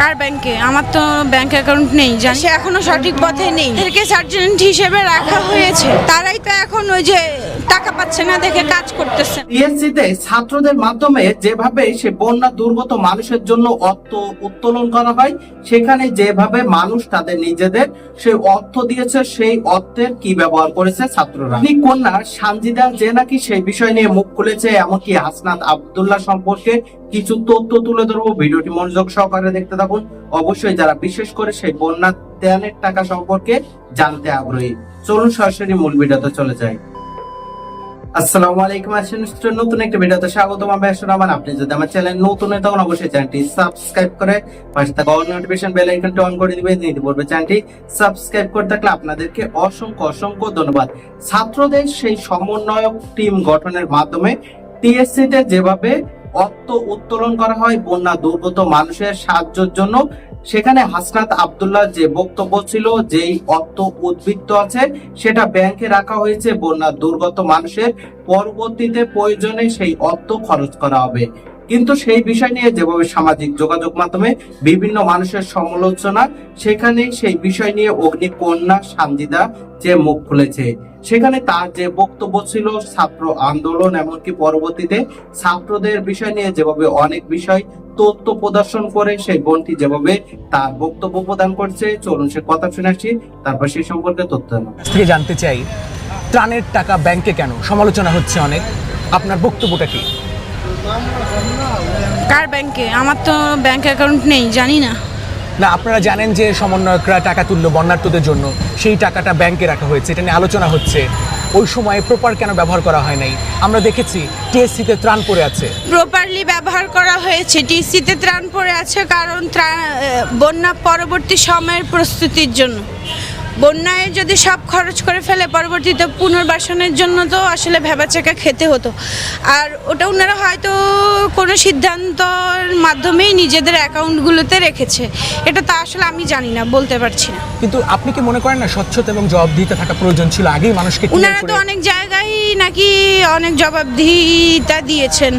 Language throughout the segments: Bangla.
কার ব্যাংকে? আমার তো ব্যাংক অ্যাকাউন্ট নেই জানি। সে এখনও সঠিক পথে নেই। এদেরকে সার্জেন্ট হিসেবে রাখা হয়েছে। তারাই তো এখন ওই যে টাকা পাচ্ছে না দেখে কাজ করতেছে। টিএসসিতে ছাত্রদের মাধ্যমে যেভাবে সে বন্যা দুর্গত মানুষের জন্য অর্থ উত্তোলন করা হয় সেখানে যেভাবে মানুষ তাদের নিজেদের সে অর্থ দিয়েছে সেই অর্থের কি ব্যবহার করেছে ছাত্ররা? এই কন্যা সানজিদা যে নাকি সেই বিষয় নিয়ে মুখ খুলেছে এমনকি হাসনাত আব্দুল্লাহ সম্পর্কে কিছু তথ্য তুলে ধরবো। ভিডিওটি মনোযোগ সহকারে দেখতে থাকুন। অবশ্যই যারা বিশেষ করে সেই বন্যা ত্রাণের টাকা সম্পর্কে জানতে আগ্রহী, চলুন সরাসরি মূল ভিডিওতে চলে যাই। আসসালামু আলাইকুম আসেন নতুন একটা ভিডিওতে স্বাগতম। আমি আমার আপনি যদি আমার চ্যানেল নতুন হয় তখন অবশ্যই চ্যানেলটি সাবস্ক্রাইব করে পাশে থাকা অল নোটিফিকেশন বেল আইকনটি অন করে দিবেন। নিতে পড়বে চ্যানেলটি সাবস্ক্রাইব করে থাকলে আপনাদেরকে অসংখ্য অসংখ্য ধন্যবাদ। ছাত্রদের সেই সমন্বয়ক টিম গঠনের মাধ্যমে টিএসসি তে যেভাবে অর্থ উত্তোলন করা হয় বন্যা দুর্গত মানুষের সাহায্যের জন্য। সেখানে হাসনাত আবদুল্লাহ যে বক্তব্য ছিল, যেই অর্থ উদ্বৃত্ত আছে, সেটা ব্যাংকে রাখা হয়েছে। বন্যা দুর্গত মানুষের পরবর্তীতে প্রয়োজনে সেই অর্থ খরচ করা হবে। কিন্তু সেই বিষয় নিয়ে যেভাবে সামাজিক যোগাযোগ মাধ্যমে বিভিন্ন মানুষের সমালোচনা, সেখানে সেই বিষয় নিয়ে অগ্নিকন্যা সানজিদা যে মুখ খুলেছে, সেখানে তার যে বক্তব্য ছিল ছাত্র আন্দোলন এমনকি পরবর্তীতে ছাত্রদের বিষয় নিয়ে যেভাবে অনেক বিষয় তথ্য প্রদর্শন করে, সেই বোনটি যেভাবে তার বক্তব্য প্রদান করছে, চলুন সে কথা শুনে আসি, তারপর সেই সম্পর্কে তথ্য। থেকে জানতে চাই, ত্রাণের টাকা ব্যাংকে কেন? সমালোচনা হচ্ছে অনেক। আপনার বক্তব্যটা কি? কার ব্যাংকে আমার তো ব্যাংক অ্যাকাউন্ট নেই জানি না। না আপনারা জানেন যে সমন্বয়করা টাকা তুললো বন্যার্থদের জন্য। সেই টাকাটা ব্যাংকে রাখা হয়েছে এটা নিয়ে আলোচনা হচ্ছে। ওই সময় প্রপার কেন ব্যবহার করা হয় নাই? আমরা দেখেছি টিএসসিতে ত্রাণ পড়ে আছে। প্রপারলি ব্যবহার করা হয়েছে টিসিতে ত্রাণ পড়ে আছে কারণ ত্রাণ বন্যা পরবর্তী সময়ের প্রস্তুতির জন্য। বন্যায় যদি সব খরচ করে ফেলে পরবর্তীতে পুনর্বাসনের জন্য তো আসলে ভেবাচাকা খেতে হতো। আর ওটা ওনারা হয়তো কোনো সিদ্ধান্তর মাধ্যমেই নিজেদের অ্যাকাউন্টগুলোতে রেখেছে। এটা তা আসলে আমি জানি না বলতে পারছি না। কিন্তু আপনি কি মনে করেন না স্বচ্ছতা এবং জবাবদিহিতা থাকা প্রয়োজন ছিল? আগেই মানুষকে ওনারা তো অনেক জায়গায় নাকি অনেক জবাবদিহিতা দিয়েছেন।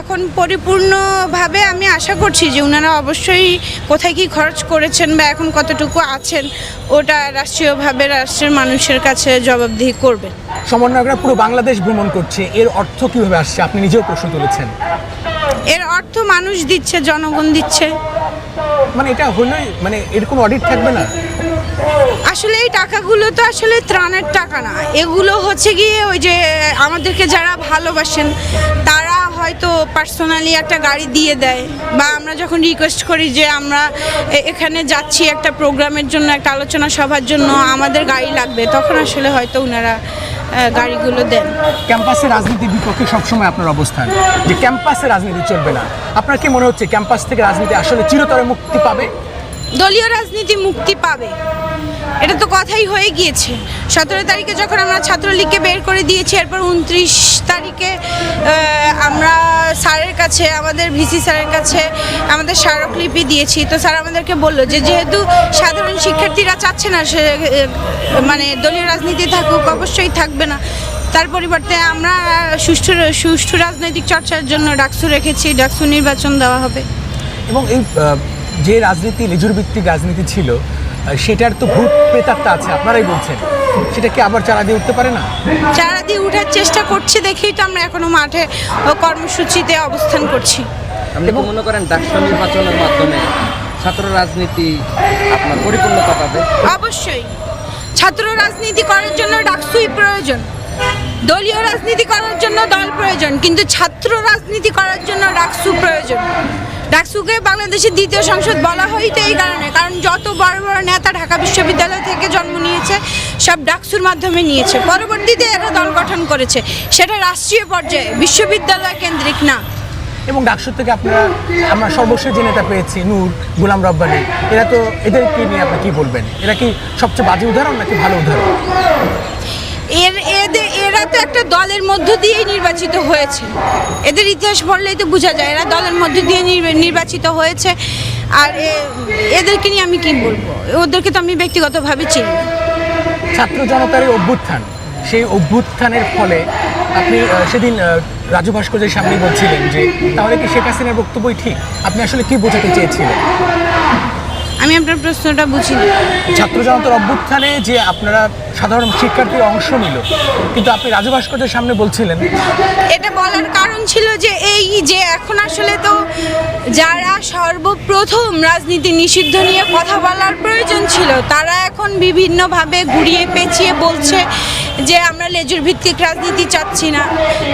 এখন পরিপূর্ণভাবে আমি আশা করছি যে ওনারা অবশ্যই কোথায় কি খরচ করেছেন বা এখন কতটুকু আছেন ওটা রাষ্ট্রীয়ভাবে রাষ্ট্রের মানুষের কাছে জবাবদিহি করবে সমন্বয়করা পুরো বাংলাদেশ ভ্রমণ করছে। এর অর্থ কীভাবে আসছে? আপনি নিজেও প্রশ্ন তুলেছেন। এর অর্থ মানুষ দিচ্ছে জনগণ দিচ্ছে। মানে এটা হলোই মানে এর কোনো অডিট থাকবে না? আসলে এই টাকাগুলো তো আসলে ত্রাণের টাকা না। এগুলো হচ্ছে গিয়ে ওই যে আমাদেরকে যারা ভালোবাসেন তারা হয়তো পার্সোনালি একটা গাড়ি দিয়ে দেয় বা আমরা যখন রিকোয়েস্ট করি যে আমরা এখানে যাচ্ছি একটা প্রোগ্রামের জন্য একটা আলোচনা সভার জন্য আমাদের গাড়ি লাগবে তখন আসলে হয়তো ওনারা গাড়িগুলো দেন। ক্যাম্পাসে রাজনীতির বিপক্ষে সবসময় আপনার অবস্থান যে ক্যাম্পাসে রাজনীতি চলবে না। আপনার কি মনে হচ্ছে ক্যাম্পাস থেকে রাজনীতি আসলে চিরতরে মুক্তি পাবে? দলীয় রাজনীতি মুক্তি পাবে। এটা তো কথাই হয়ে গিয়েছে। সতেরো তারিখে যখন আমরা ছাত্রলীগকে বের করে দিয়েছি এরপর উনত্রিশ তারিখে কাছে, আমাদের ভিসি স্যারের কাছে আমাদের স্মারকলিপি দিয়েছি। তো স্যার আমাদেরকে বলল যে, যেহেতু সাধারণ শিক্ষার্থীরা চাচ্ছে না সে মানে দলীয় রাজনীতি থাকুক, অবশ্যই থাকবে না। তার পরিবর্তে আমরা সুষ্ঠু সুষ্ঠু রাজনৈতিক চর্চার জন্য ডাকসু রেখেছি, ডাকসু নির্বাচন দেওয়া হবে। এবং এই যে রাজনীতি লেজুর ভিত্তিক রাজনীতি ছিল সেটার তো ভূত প্রেতাত্মা আছে আপনারাই বলছেন। সেটা কি আবার চারা দিয়ে উঠতে পারে না? চারা দিয়ে উঠার চেষ্টা করছি দেখেই তো আমরা এখনও মাঠে ও কর্মসূচিতে অবস্থান করছি। আপনি কি মনে করেন ডাকসু নির্বাচনের মাধ্যমে ছাত্র রাজনীতি আপনার পরিপূর্ণতা পাবে? অবশ্যই। ছাত্র রাজনীতি করার জন্য ডাকসুই প্রয়োজন। দলীয় রাজনীতি করার জন্য দল প্রয়োজন কিন্তু ছাত্র রাজনীতি করার জন্য ডাকসু প্রয়োজন। ডাকসুকে বাংলাদেশের দ্বিতীয় সংসদ বলা হয় তো এই কারণে। কারণ যত বড় বড় নেতা ঢাকা বিশ্ববিদ্যালয় থেকে জন্ম নিয়েছে, সব ডাকসুর মাধ্যমে নিয়েছে। পরবর্তীতে এরা দল গঠন করেছে। সেটা রাষ্ট্রীয় পর্যায়ে, বিশ্ববিদ্যালয় কেন্দ্রিক না। এবং ডাকসুর থেকে আপনারা, আমরা সর্বশেষ যে নেতা পেয়েছি, নূর গুলাম রব্বানি, এরা তো এদেরকে নিয়ে আপনি কি বলবেন? এরা কি সবচেয়ে বাজে উদাহরণ নাকি ভালো উদাহরণ? এর এদের এরা তো একটা দলের মধ্য দিয়েই নির্বাচিত হয়েছে। এদের ইতিহাস পড়লেই তো বোঝা যায় এরা দলের মধ্য দিয়ে নির্বা- নির্বাচিত হয়েছে। আর এদেরকে নিয়ে আমি কি বলব? ওদেরকে তো আমি ব্যক্তিগতভাবে চিনি ছাত্র জনতার অভ্যুত্থান সেই অভ্যুত্থানের ফলে আপনি সেদিন রাজু ভাস্কর্যের সামনে বলছিলেন যে তাহলে কি শেখ হাসিনার বক্তব্যই ঠিক? আপনি আসলে কি বোঝাতে চেয়েছিলেন? আমি আপনার প্রশ্নটা বুঝিনি। ছাত্র জনতার অভ্যুত্থানে যে আপনারা সাধারণ শিক্ষার্থীর অংশ নিল। কিন্তু আপনি রাজু সামনে বলছিলেন, এটা বলার কারণ ছিল যে এই যে এখন আসলে তো যারা সর্বপ্রথম রাজনীতি নিষিদ্ধ নিয়ে কথা বলার প্রয়োজন ছিল, তারা এখন বিভিন্নভাবে ঘুরিয়ে পেঁচিয়ে বলছে যে আমরা লেজুর ভিত্তিক রাজনীতি চাচ্ছি না,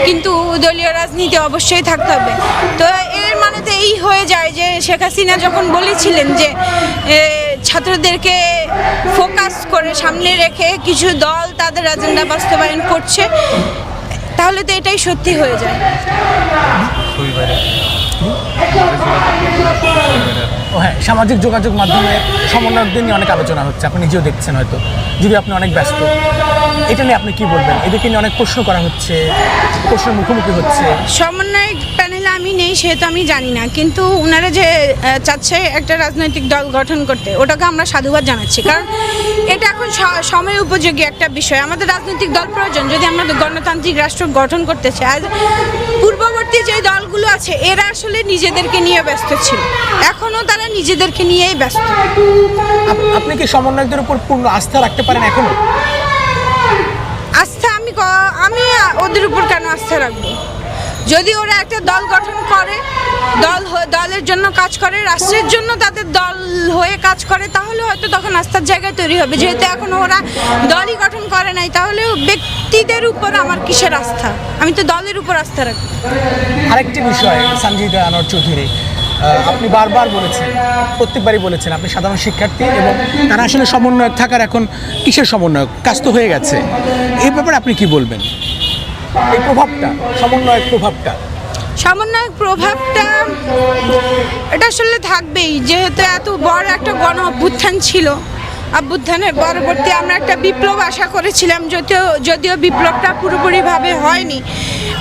কিন্তু দলীয় রাজনীতি অবশ্যই থাকতে হবে। তো এর মানে তো এই হয়ে যায় যে শেখ হাসিনা যখন বলেছিলেন যে ছাত্রদেরকে ফোকাস করে সামনে রেখে কিছু দল তাদের এজেন্ডা বাস্তবায়ন করছে তাহলে তো এটাই সত্যি হয়ে যায়। ও হ্যাঁ সামাজিক যোগাযোগ মাধ্যমে সমন্বয়কদের নিয়ে অনেক আলোচনা হচ্ছে আপনি নিজেও দেখছেন হয়তো যদি আপনি অনেক ব্যস্ত। এটা নিয়ে আপনি কি বলবেন? এদেরকে নিয়ে অনেক প্রশ্ন করা হচ্ছে প্রশ্নের মুখোমুখি হচ্ছে। সমন্বয় আমি নেই সেহেতু আমি জানি না। কিন্তু ওনারা যে চাচ্ছে একটা রাজনৈতিক দল গঠন করতে ওটাকে আমরা সাধুবাদ জানাচ্ছি। কারণ এটা এখন সময় উপযোগী একটা বিষয়। আমাদের রাজনৈতিক দল প্রয়োজন। যদি আমরা গণতান্ত্রিক রাষ্ট্র গঠন করতে চাই আর পূর্ববর্তী যে দলগুলো আছে এরা আসলে নিজেদেরকে নিয়ে ব্যস্ত ছিল। এখনও তারা নিজেদেরকে নিয়েই ব্যস্ত। আপ- আপনি কি সমন্বয়কদের উপর পূর্ণ আস্থা রাখতে পারেন এখনও? আস্থা আমি আমি ওদের উপর কেন আস্থা রাখব? যদি ওরা একটা দল গঠন করে, দল দলের জন্য কাজ করে, রাষ্ট্রের জন্য তাদের দল হয়ে কাজ করে, তাহলে হয়তো তখন আস্থার জায়গায় তৈরি হবে। যেহেতু এখন ওরা দলই গঠন করে নাই, তাহলে ব্যক্তিদের উপর আমার কিসের আস্থা? আমি তো দলের উপর আস্থা রাখি। আরেকটি বিষয় সঞ্জিদা আনোয়ার চৌধুরী আপনি বারবার বলেছেন, প্রত্যেকবারই বলেছেন, আপনি সাধারণ শিক্ষার্থী এবং তারা আসলে সমন্বয়ক থাকার এখন কিসের সমন্বয়ক? কাজ তো হয়ে গেছে। এই ব্যাপারে আপনি কি বলবেন? এই প্রভাবটা, সমন্বয়ক প্রভাবটা? সমন্বয়ক প্রভাবটা, এটা আসলে থাকবেই। যেহেতু এত বড় একটা গণ অভ্যুত্থান ছিল, অভ্যুত্থানের পরবর্তী আমরা একটা বিপ্লব আশা করেছিলাম, যদিও যদিও বিপ্লবটা পুরোপুরিভাবে হয়নি,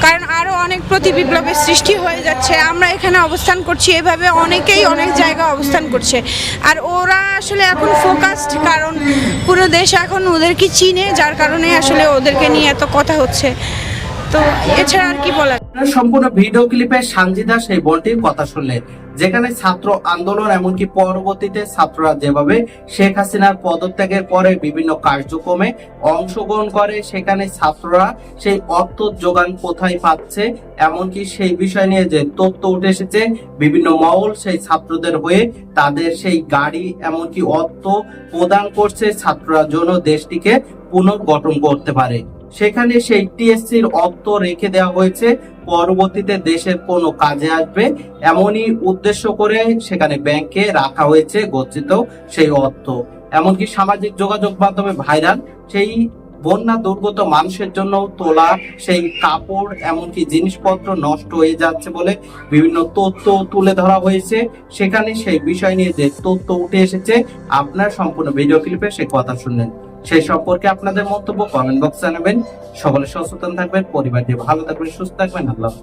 কারণ আরও অনেক প্রতি বিপ্লবের সৃষ্টি হয়ে যাচ্ছে। আমরা এখানে অবস্থান করছি, এভাবে অনেকেই অনেক জায়গায় অবস্থান করছে। আর ওরা আসলে এখন ফোকাসড কারণ পুরো দেশ এখন ওদেরকে চিনে, যার কারণে আসলে ওদেরকে নিয়ে এত কথা হচ্ছে। তো এছাড়া আর কি বলার? সম্পূর্ণ ভিডিও ক্লিপে সানজিদা সেই বোনটির কথা শুনলেন। যেখানে ছাত্র আন্দোলন এমনকি পরবর্তীতে ছাত্ররা যেভাবে শেখ হাসিনার পদত্যাগের পরে বিভিন্ন কার্যক্রমে অংশগ্রহণ করে, সেখানে ছাত্ররা সেই অর্থ যোগান কোথায় পাচ্ছে, এমনকি সেই বিষয় নিয়ে যে তথ্য উঠে এসেছে, বিভিন্ন মহল সেই ছাত্রদের হয়ে তাদের সেই গাড়ি এমনকি অর্থ প্রদান করছে, ছাত্ররা জন্য দেশটিকে পুনর্গঠন করতে পারে। সেখানে সেই টিএসসির অর্থ রেখে দেওয়া হয়েছে। পরবর্তীতে দেশের কোনো কাজে আসবে এমনই উদ্দেশ্য করে সেখানে ব্যাংকে রাখা হয়েছে গচ্ছিত সেই অর্থ। এমনকি সামাজিক যোগাযোগ মাধ্যমে ভাইরাল সেই বন্যা দুর্গত মানুষের জন্য তোলা সেই কাপড়, এমনকি জিনিসপত্র নষ্ট হয়ে যাচ্ছে বলে বিভিন্ন তথ্য তুলে ধরা হয়েছে। সেখানে সেই বিষয় নিয়ে যে তথ্য উঠে এসেছে, আপনার সম্পূর্ণ ভিডিও ক্লিপে সেই কথা শুনলেন। সেই সম্পর্কে আপনাদের মন্তব্য কমেন্ট বক্সে জানাবেন সকলে সচেতন থাকবেন, পরিবার দিয়ে ভালো থাকবেন, সুস্থ থাকবেন আল্লাহ।